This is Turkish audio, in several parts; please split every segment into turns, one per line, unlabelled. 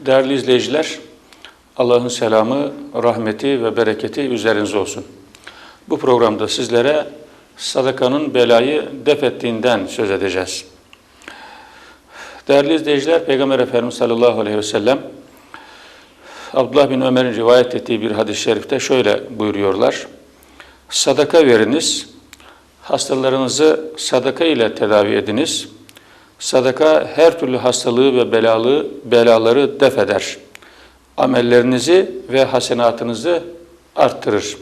Değerli izleyiciler, Allah'ın selamı, rahmeti ve bereketi üzerinize olsun. Bu programda sizlere sadakanın belayı def ettiğinden söz edeceğiz. Değerli izleyiciler, Peygamber Efendimiz sallallahu aleyhi ve sellem Abdullah bin Ömer'in rivayet ettiği bir hadis-i şerifte şöyle buyuruyorlar. Sadaka veriniz, hastalarınızı sadaka ile tedavi ediniz. Sadaka her türlü hastalığı ve belalı belaları def eder. Amellerinizi ve hasenatınızı arttırır.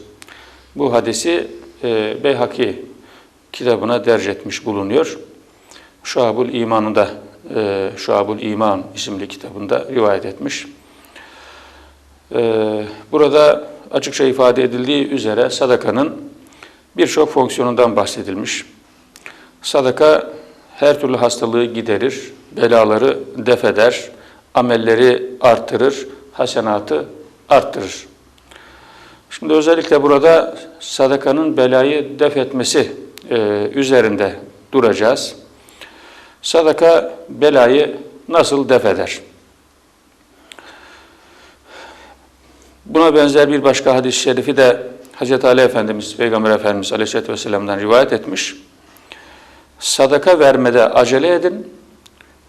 Bu hadisi e, Beyhaki kitabına derc etmiş bulunuyor. Şuabul İman'ında, e, Şuabul İman isimli kitabında rivayet etmiş. E, burada açıkça ifade edildiği üzere sadakanın birçok fonksiyonundan bahsedilmiş. Sadaka her türlü hastalığı giderir, belaları def eder, amelleri artırır, hasenatı arttırır. Şimdi özellikle burada sadakanın belayı def etmesi e, üzerinde duracağız. Sadaka belayı nasıl def eder? Buna benzer bir başka hadis-i şerifi de Hz. Ali Efendimiz, Peygamber Efendimiz Aleyhisselatü Vesselam'dan rivayet etmiş. Sadaka vermede acele edin.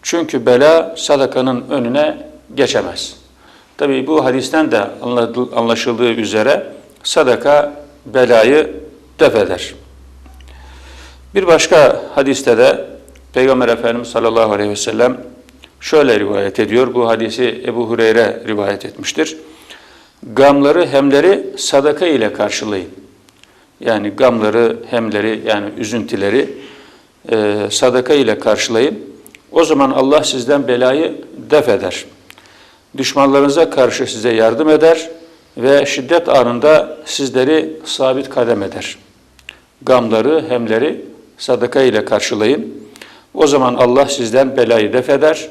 Çünkü bela sadakanın önüne geçemez. Tabii bu hadisten de anlaşıldığı üzere sadaka belayı def eder. Bir başka hadiste de Peygamber Efendimiz sallallahu aleyhi ve sellem şöyle rivayet ediyor. Bu hadisi Ebu Hureyre rivayet etmiştir. Gamları, hemleri sadaka ile karşılayın. Yani gamları, hemleri yani üzüntüleri e, sadaka ile karşılayın. O zaman Allah sizden belayı def eder. Düşmanlarınıza karşı size yardım eder ve şiddet anında sizleri sabit kadem eder. Gamları, hemleri sadaka ile karşılayın. O zaman Allah sizden belayı def eder.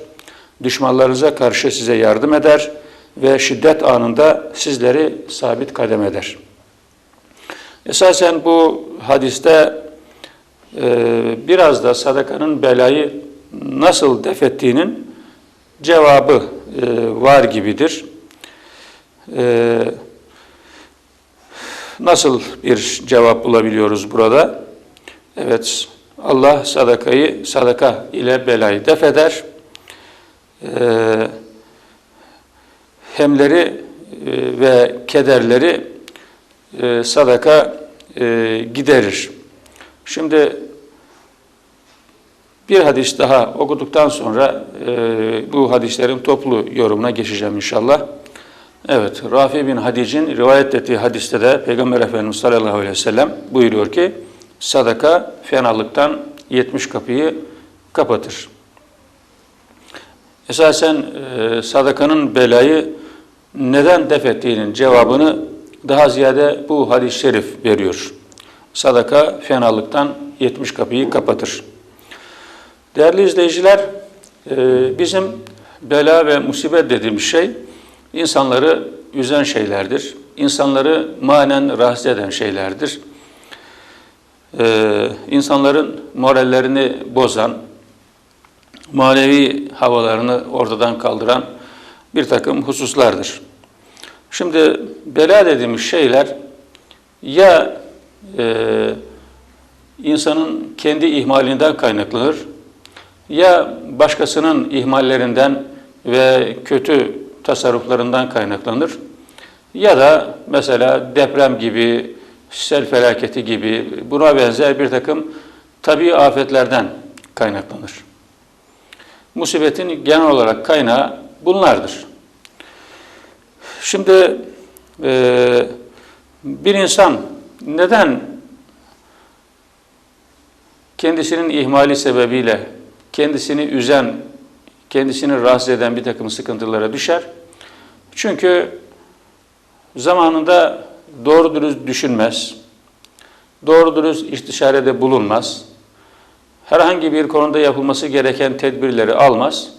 Düşmanlarınıza karşı size yardım eder ve şiddet anında sizleri sabit kadem eder. Esasen bu hadiste biraz da sadakanın belayı nasıl def ettiğinin cevabı e, var gibidir. E, nasıl bir cevap bulabiliyoruz burada? Evet, Allah sadakayı sadaka ile belayı def eder. E, hemleri e, ve kederleri e, sadaka giderir. Şimdi bir hadis daha okuduktan sonra e, bu hadislerin toplu yorumuna geçeceğim inşallah. Evet, Rafi bin Hadic'in rivayet ettiği hadiste de Peygamber Efendimiz sallallahu aleyhi ve sellem buyuruyor ki sadaka fenalıktan 70 kapıyı kapatır. Esasen e, sadakanın belayı neden def ettiğinin cevabını daha ziyade bu hadis-i şerif veriyor. Sadaka fenalıktan 70 kapıyı kapatır. Değerli izleyiciler, e, bizim bela ve musibet dediğimiz şey insanları üzen şeylerdir. İnsanları manen rahatsız eden şeylerdir. E, insanların morallerini bozan, manevi havalarını ortadan kaldıran bir takım hususlardır. Şimdi bela dediğimiz şeyler ya e, insanın kendi ihmalinden kaynaklanır ya başkasının ihmallerinden ve kötü tasarruflarından kaynaklanır ya da mesela deprem gibi, sel felaketi gibi buna benzer bir takım tabi afetlerden kaynaklanır. Musibetin genel olarak kaynağı bunlardır. Şimdi e, bir insan neden kendisinin ihmali sebebiyle kendisini üzen, kendisini rahatsız eden bir takım sıkıntılara düşer? Çünkü zamanında doğru dürüst düşünmez, doğru dürüst istişarede bulunmaz, herhangi bir konuda yapılması gereken tedbirleri almaz.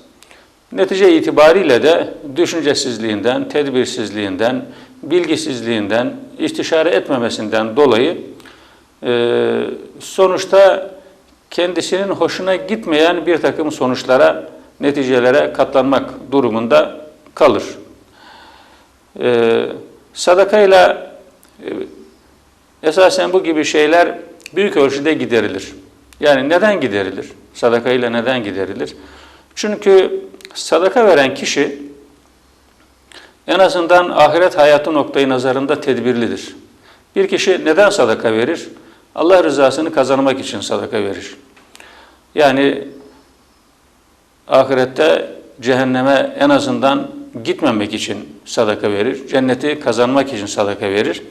Netice itibariyle de düşüncesizliğinden, tedbirsizliğinden, bilgisizliğinden, istişare etmemesinden dolayı e, sonuçta kendisinin hoşuna gitmeyen bir takım sonuçlara, neticelere katlanmak durumunda kalır. Ee, sadakayla e, esasen bu gibi şeyler büyük ölçüde giderilir. Yani neden giderilir? Sadakayla neden giderilir? Çünkü sadaka veren kişi en azından ahiret hayatı noktayı nazarında tedbirlidir. Bir kişi neden sadaka verir? Allah rızasını kazanmak için sadaka verir. Yani ahirette cehenneme en azından gitmemek için sadaka verir. Cenneti kazanmak için sadaka verir.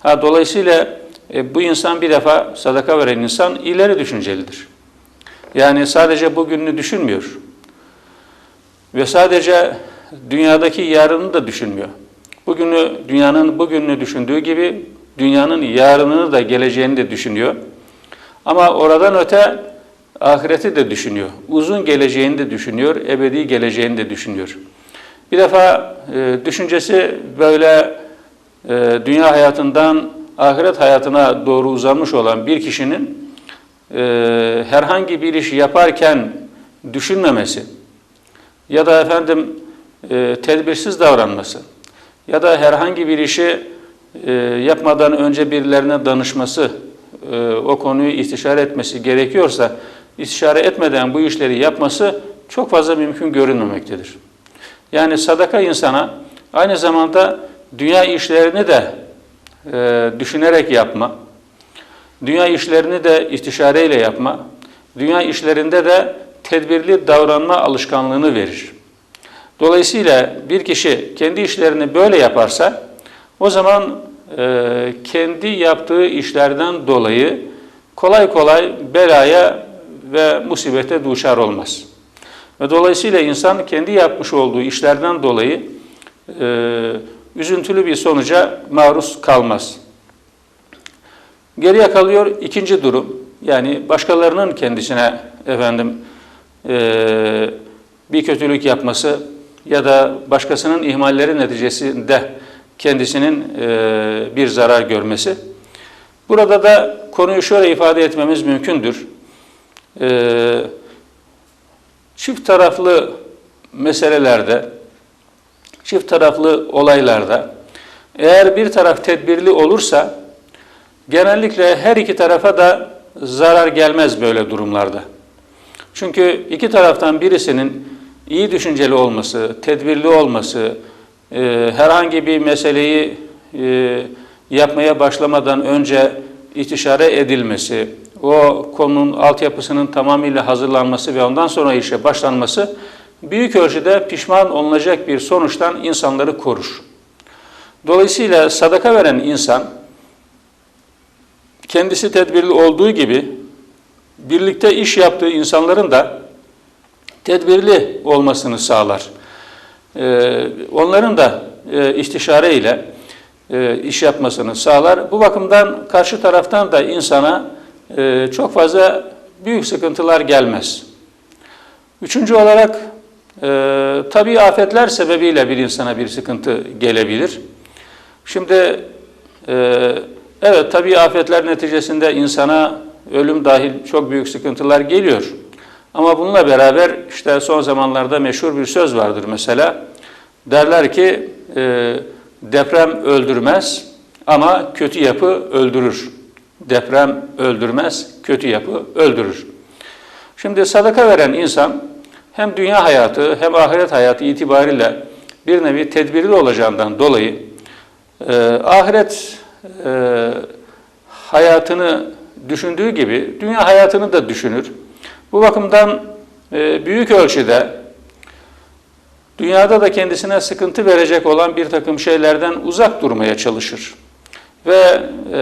Ha, dolayısıyla e, bu insan bir defa sadaka veren insan ileri düşüncelidir. Yani sadece bugününü düşünmüyor. Ve sadece dünyadaki yarını da düşünmüyor. Bugünü, dünyanın bugününü düşündüğü gibi dünyanın yarınını da geleceğini de düşünüyor. Ama oradan öte ahireti de düşünüyor. Uzun geleceğini de düşünüyor, ebedi geleceğini de düşünüyor. Bir defa e, düşüncesi böyle e, dünya hayatından ahiret hayatına doğru uzanmış olan bir kişinin e, herhangi bir iş yaparken düşünmemesi ya da efendim e, tedbirsiz davranması ya da herhangi bir işi e, yapmadan önce birilerine danışması, e, o konuyu istişare etmesi gerekiyorsa istişare etmeden bu işleri yapması çok fazla mümkün görünmemektedir. Yani sadaka insana aynı zamanda dünya işlerini de e, düşünerek yapma, dünya işlerini de istişareyle yapma, dünya işlerinde de tedbirli davranma alışkanlığını verir. Dolayısıyla bir kişi kendi işlerini böyle yaparsa o zaman e, kendi yaptığı işlerden dolayı kolay kolay belaya ve musibete duşar olmaz. Ve dolayısıyla insan kendi yapmış olduğu işlerden dolayı e, üzüntülü bir sonuca maruz kalmaz. Geriye kalıyor ikinci durum. Yani başkalarının kendisine efendim e, bir kötülük yapması ya da başkasının ihmalleri neticesinde kendisinin e, bir zarar görmesi. Burada da konuyu şöyle ifade etmemiz mümkündür. E, çift taraflı meselelerde, çift taraflı olaylarda eğer bir taraf tedbirli olursa genellikle her iki tarafa da zarar gelmez böyle durumlarda. Çünkü iki taraftan birisinin iyi düşünceli olması, tedbirli olması, e, herhangi bir meseleyi e, yapmaya başlamadan önce istişare edilmesi, o konunun altyapısının tamamıyla hazırlanması ve ondan sonra işe başlanması büyük ölçüde pişman olunacak bir sonuçtan insanları korur. Dolayısıyla sadaka veren insan kendisi tedbirli olduğu gibi birlikte iş yaptığı insanların da tedbirli olmasını sağlar. Ee, onların da e, istişare ile e, iş yapmasını sağlar. Bu bakımdan karşı taraftan da insana e, çok fazla büyük sıkıntılar gelmez. Üçüncü olarak tabi afetler sebebiyle bir insana bir sıkıntı gelebilir. Şimdi evet tabi afetler neticesinde insana ölüm dahil çok büyük sıkıntılar geliyor. Ama bununla beraber işte son zamanlarda meşhur bir söz vardır mesela. Derler ki e, deprem öldürmez ama kötü yapı öldürür. Deprem öldürmez, kötü yapı öldürür. Şimdi sadaka veren insan hem dünya hayatı hem ahiret hayatı itibariyle bir nevi tedbirli olacağından dolayı e, ahiret e, hayatını düşündüğü gibi dünya hayatını da düşünür. Bu bakımdan e, büyük ölçüde dünyada da kendisine sıkıntı verecek olan bir takım şeylerden uzak durmaya çalışır. Ve e,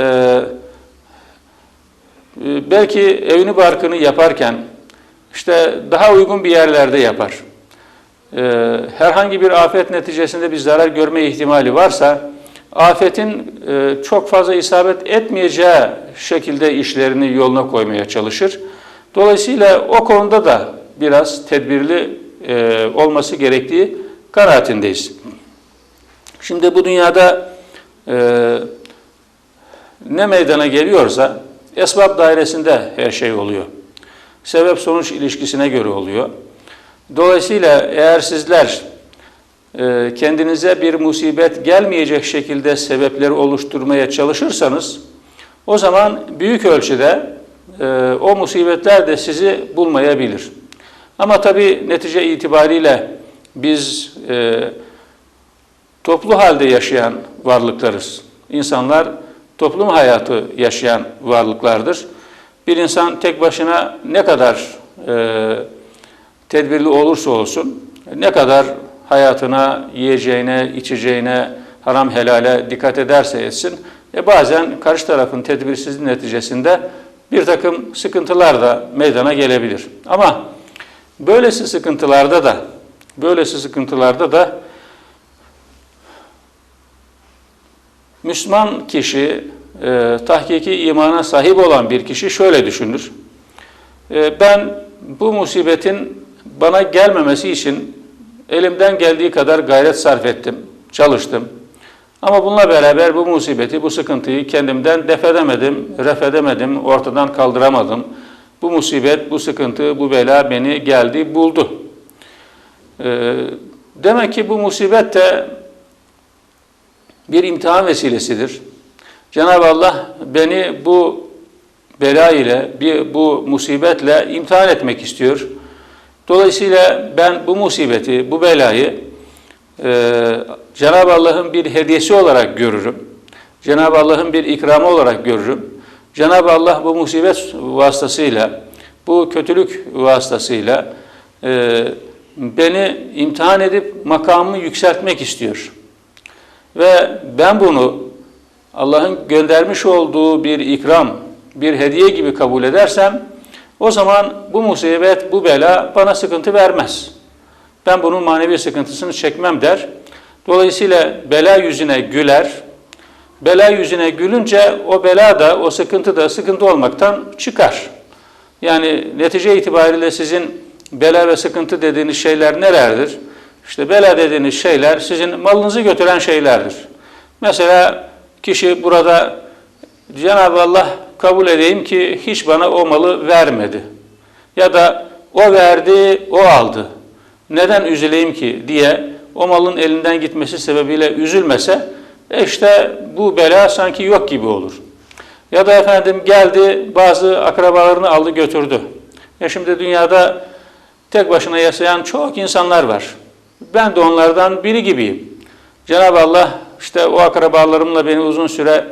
e, belki evini barkını yaparken işte daha uygun bir yerlerde yapar. Herhangi bir afet neticesinde bir zarar görme ihtimali varsa afetin çok fazla isabet etmeyeceği şekilde işlerini yoluna koymaya çalışır. Dolayısıyla o konuda da biraz tedbirli e, olması gerektiği kanaatindeyiz. Şimdi bu dünyada e, ne meydana geliyorsa esbab dairesinde her şey oluyor. Sebep sonuç ilişkisine göre oluyor. Dolayısıyla eğer sizler e, kendinize bir musibet gelmeyecek şekilde sebepleri oluşturmaya çalışırsanız o zaman büyük ölçüde e, o musibetler de sizi bulmayabilir. Ama tabii netice itibariyle biz e, toplu halde yaşayan varlıklarız. İnsanlar toplum hayatı yaşayan varlıklardır. Bir insan tek başına ne kadar e, tedbirli olursa olsun, ne kadar hayatına, yiyeceğine, içeceğine, haram helale dikkat ederse etsin, e bazen karşı tarafın tedbirsizliği neticesinde bir takım sıkıntılar da meydana gelebilir. Ama böylesi sıkıntılarda da, böylesi sıkıntılarda da Müslüman kişi, e, tahkiki imana sahip olan bir kişi şöyle düşünür. E, ben bu musibetin bana gelmemesi için elimden geldiği kadar gayret sarf ettim, çalıştım. Ama bununla beraber bu musibeti, bu sıkıntıyı kendimden def edemedim, ref edemedim, ortadan kaldıramadım. Bu musibet, bu sıkıntı, bu bela beni geldi, buldu. E, demek ki bu musibet de bir imtihan vesilesidir. Cenab-ı Allah beni bu bela ile, bir, bu musibetle imtihan etmek istiyor. Dolayısıyla ben bu musibeti, bu belayı e, Cenab-ı Allah'ın bir hediyesi olarak görürüm. Cenab-ı Allah'ın bir ikramı olarak görürüm. Cenab-ı Allah bu musibet vasıtasıyla, bu kötülük vasıtasıyla e, beni imtihan edip makamımı yükseltmek istiyor. Ve ben bunu Allah'ın göndermiş olduğu bir ikram, bir hediye gibi kabul edersem o zaman bu musibet, bu bela bana sıkıntı vermez. Ben bunun manevi sıkıntısını çekmem der. Dolayısıyla bela yüzüne güler. Bela yüzüne gülünce o bela da, o sıkıntı da sıkıntı olmaktan çıkar. Yani netice itibariyle sizin bela ve sıkıntı dediğiniz şeyler nelerdir? İşte bela dediğiniz şeyler sizin malınızı götüren şeylerdir. Mesela kişi burada Cenab-ı Allah kabul edeyim ki hiç bana o malı vermedi. Ya da o verdi, o aldı. Neden üzüleyim ki diye o malın elinden gitmesi sebebiyle üzülmese e işte bu bela sanki yok gibi olur. Ya da efendim geldi bazı akrabalarını aldı götürdü. Ya şimdi dünyada tek başına yaşayan çok insanlar var. Ben de onlardan biri gibiyim. Cenab-ı Allah işte o akrabalarımla beni uzun süre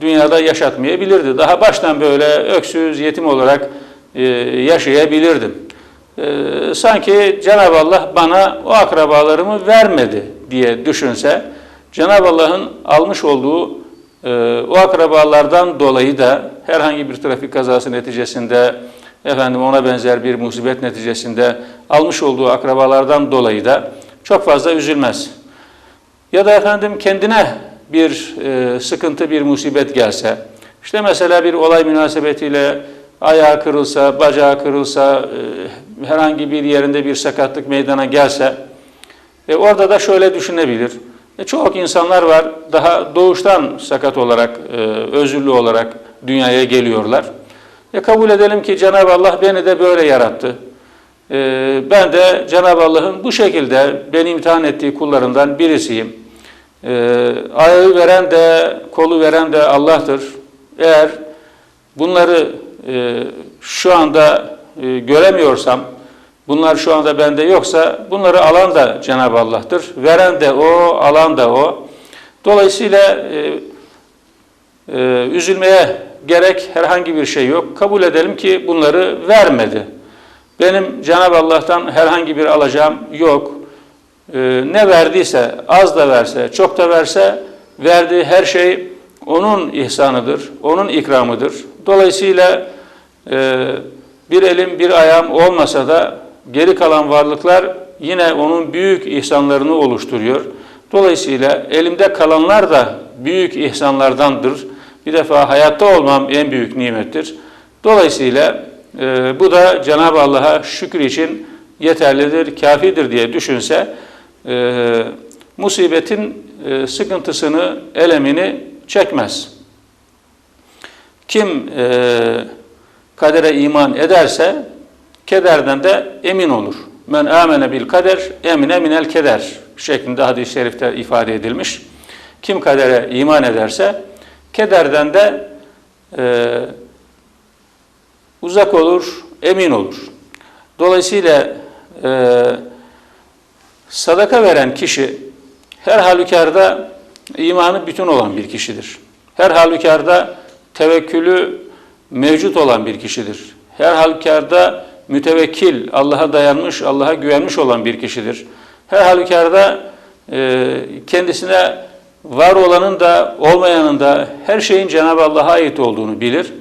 dünyada yaşatmayabilirdi. Daha baştan böyle öksüz, yetim olarak e, yaşayabilirdim. E, sanki Cenab-ı Allah bana o akrabalarımı vermedi diye düşünse, Cenab-ı Allah'ın almış olduğu e, o akrabalardan dolayı da herhangi bir trafik kazası neticesinde, efendim ona benzer bir musibet neticesinde almış olduğu akrabalardan dolayı da çok fazla üzülmez. Ya da efendim kendine bir e, sıkıntı, bir musibet gelse, işte mesela bir olay münasebetiyle ayağı kırılsa, bacağı kırılsa, e, herhangi bir yerinde bir sakatlık meydana gelse, e, orada da şöyle düşünebilir. E, çok insanlar var, daha doğuştan sakat olarak, e, özürlü olarak dünyaya geliyorlar. E, kabul edelim ki Cenab-ı Allah beni de böyle yarattı. E, ben de Cenab-ı Allah'ın bu şekilde beni imtihan ettiği kullarından birisiyim. E, ayağı veren de, kolu veren de Allah'tır. Eğer bunları e, şu anda e, göremiyorsam, bunlar şu anda bende yoksa bunları alan da Cenab-ı Allah'tır. Veren de O, alan da O. Dolayısıyla e, e, üzülmeye gerek herhangi bir şey yok. Kabul edelim ki bunları vermedi. Benim Cenab-ı Allah'tan herhangi bir alacağım yok. Ee, ne verdiyse, az da verse, çok da verse, verdiği her şey onun ihsanıdır, onun ikramıdır. Dolayısıyla e, bir elim bir ayağım olmasa da geri kalan varlıklar yine onun büyük ihsanlarını oluşturuyor. Dolayısıyla elimde kalanlar da büyük ihsanlardandır. Bir defa hayatta olmam en büyük nimettir. Dolayısıyla e, bu da Cenab-ı Allah'a şükür için yeterlidir, kafidir diye düşünse e, musibetin e, sıkıntısını, elemini çekmez. Kim e, kadere iman ederse kederden de emin olur. Men amene bil kader emine minel keder şeklinde hadis-i şerifte ifade edilmiş. Kim kadere iman ederse kederden de e, uzak olur, emin olur. Dolayısıyla e, sadaka veren kişi her halükarda imanı bütün olan bir kişidir. Her halükarda tevekkülü mevcut olan bir kişidir. Her halükarda mütevekkil, Allah'a dayanmış, Allah'a güvenmiş olan bir kişidir. Her halükarda e, kendisine var olanın da olmayanın da her şeyin Cenab-ı Allah'a ait olduğunu bilir.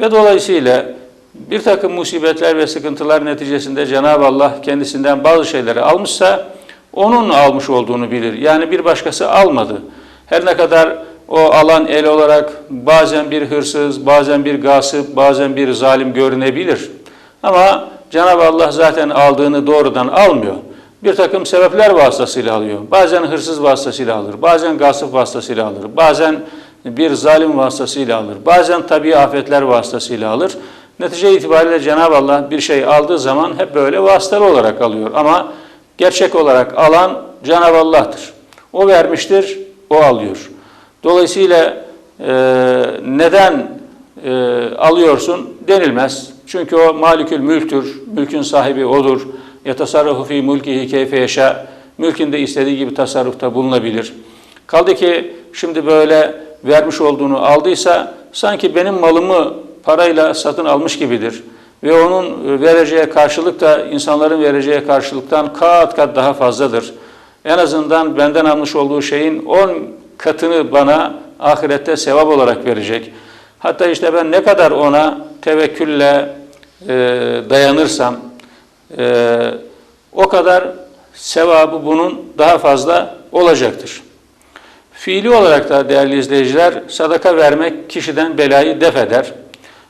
Ve dolayısıyla bir takım musibetler ve sıkıntılar neticesinde Cenab-ı Allah kendisinden bazı şeyleri almışsa onun almış olduğunu bilir. Yani bir başkası almadı. Her ne kadar o alan el olarak bazen bir hırsız, bazen bir gasip, bazen bir zalim görünebilir. Ama Cenab-ı Allah zaten aldığını doğrudan almıyor. Bir takım sebepler vasıtasıyla alıyor. Bazen hırsız vasıtasıyla alır, bazen gasip vasıtasıyla alır, bazen bir zalim vasıtasıyla alır, bazen tabi afetler vasıtasıyla alır. Netice itibariyle Cenab-ı Allah bir şey aldığı zaman hep böyle vasıtalı olarak alıyor. Ama gerçek olarak alan Cenab-ı Allah'tır. O vermiştir, o alıyor. Dolayısıyla e, neden e, alıyorsun denilmez. Çünkü o malikül mülktür, mülkün sahibi odur. Yetasarrufu fi mulkihi keyfe yeşâ. Mülkünde istediği gibi tasarrufta bulunabilir. Kaldı ki şimdi böyle vermiş olduğunu aldıysa sanki benim malımı parayla satın almış gibidir. Ve onun vereceği karşılık da insanların vereceği karşılıktan kat kat daha fazladır. En azından benden almış olduğu şeyin on katını bana ahirette sevap olarak verecek. Hatta işte ben ne kadar ona tevekkülle e, dayanırsam e, o kadar sevabı bunun daha fazla olacaktır. Fiili olarak da değerli izleyiciler sadaka vermek kişiden belayı def eder.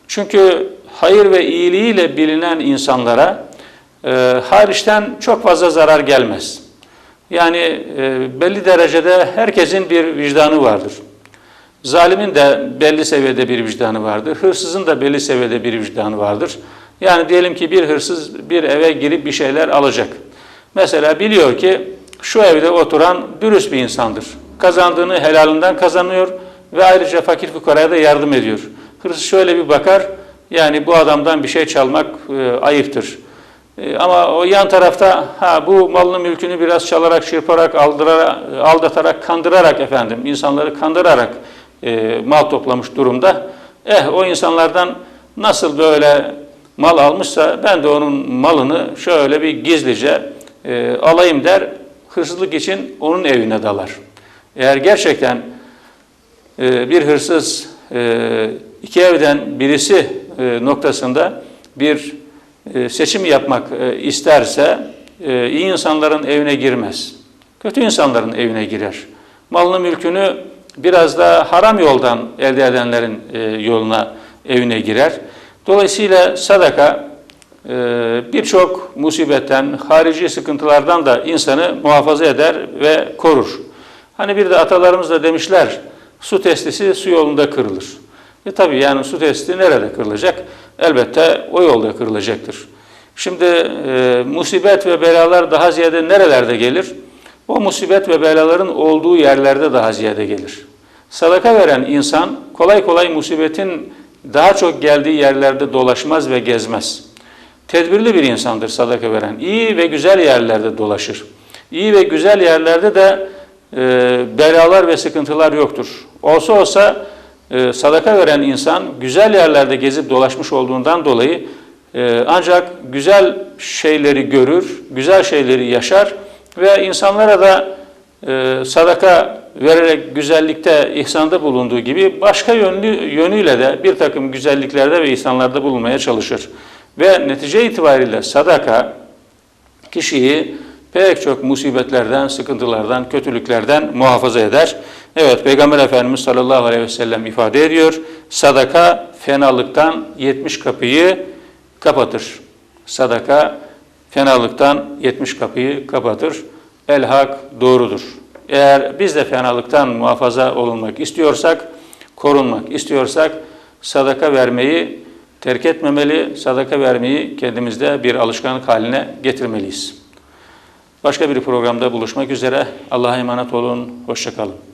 Çünkü hayır ve iyiliğiyle bilinen insanlara e, hariçten çok fazla zarar gelmez. Yani e, belli derecede herkesin bir vicdanı vardır. Zalimin de belli seviyede bir vicdanı vardır. Hırsızın da belli seviyede bir vicdanı vardır. Yani diyelim ki bir hırsız bir eve girip bir şeyler alacak. Mesela biliyor ki şu evde oturan dürüst bir insandır. Kazandığını helalinden kazanıyor ve ayrıca fakir fukaraya da yardım ediyor. Hırsız şöyle bir bakar, yani bu adamdan bir şey çalmak e, ayıptır. E, ama o yan tarafta ha bu malını mülkünü biraz çalarak, çırparak, aldırarak, aldatarak, kandırarak efendim, insanları kandırarak e, mal toplamış durumda. Eh o insanlardan nasıl böyle mal almışsa ben de onun malını şöyle bir gizlice e, alayım der. Hırsızlık için onun evine dalar. Eğer gerçekten e, bir hırsız e, iki evden birisi e, noktasında bir seçim yapmak e, isterse e, iyi insanların evine girmez. Kötü insanların evine girer. Malını mülkünü biraz da haram yoldan elde edenlerin e, yoluna evine girer. Dolayısıyla sadaka e, birçok musibetten, harici sıkıntılardan da insanı muhafaza eder ve korur. Hani bir de atalarımız da demişler, su testisi su yolunda kırılır. E tabi yani su testi nerede kırılacak? Elbette o yolda kırılacaktır. Şimdi e, musibet ve belalar daha ziyade nerelerde gelir? O musibet ve belaların olduğu yerlerde daha ziyade gelir. Sadaka veren insan kolay kolay musibetin daha çok geldiği yerlerde dolaşmaz ve gezmez. Tedbirli bir insandır sadaka veren. İyi ve güzel yerlerde dolaşır. İyi ve güzel yerlerde de e, belalar ve sıkıntılar yoktur. Olsa olsa e, sadaka veren insan güzel yerlerde gezip dolaşmış olduğundan dolayı e, ancak güzel şeyleri görür, güzel şeyleri yaşar ve insanlara da e, sadaka vererek güzellikte, ihsanda bulunduğu gibi başka yönlü, yönüyle de bir takım güzelliklerde ve ihsanlarda bulunmaya çalışır. Ve netice itibariyle sadaka kişiyi pek çok musibetlerden, sıkıntılardan, kötülüklerden muhafaza eder. Evet Peygamber Efendimiz sallallahu aleyhi ve sellem ifade ediyor. Sadaka fenalıktan 70 kapıyı kapatır. Sadaka fenalıktan 70 kapıyı kapatır. El hak doğrudur. Eğer biz de fenalıktan muhafaza olunmak istiyorsak, korunmak istiyorsak sadaka vermeyi terk etmemeli, sadaka vermeyi kendimizde bir alışkanlık haline getirmeliyiz. Başka bir programda buluşmak üzere. Allah'a emanet olun. Hoşçakalın.